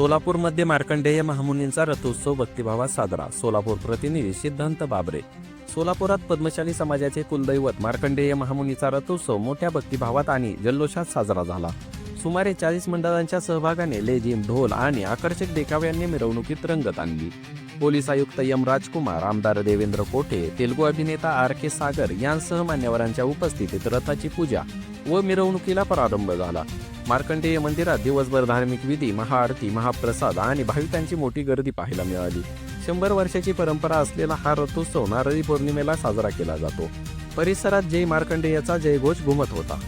सोलापूरमध्ये मार्कंडेय महामुनींचा रथोत्सव भक्तिभावात साजरा. सोलापूर प्रतिनिधी सिद्धांत बाबरे. सोलापुरात पद्मशाली समाजाचे कुलदैवत मार्कंडेय महामुनीचा रथोत्सव मोठ्या भक्तिभावात आणि जल्लोषात साजरा झाला. सुमारे चाळीस मंडळांच्या सहभागाने लेझिम ढोल आणि आकर्षक देखाव्यांनी मिरवणुकीत रंगत आणली. पोलीस आयुक्त यम राजकुमार आमदार देवेंद्र कोठे तेलुगू अभिनेता आर के सागर यांसह मान्यवरांच्या उपस्थितीत रथाची पूजा व मिरवणुकीला प्रारंभ झाला. मार्कंडेय मंदिरात दिवसभर धार्मिक विधी महाआरती महाप्रसाद आणि भाविकांची मोठी गर्दी पाहायला मिळाली. शंभर वर्षाची परंपरा असलेला हा रथोत्सव नारळी पौर्णिमेला साजरा केला जातो. परिसरात जय मार्कंडेयाचा जयघोष घुमत होता.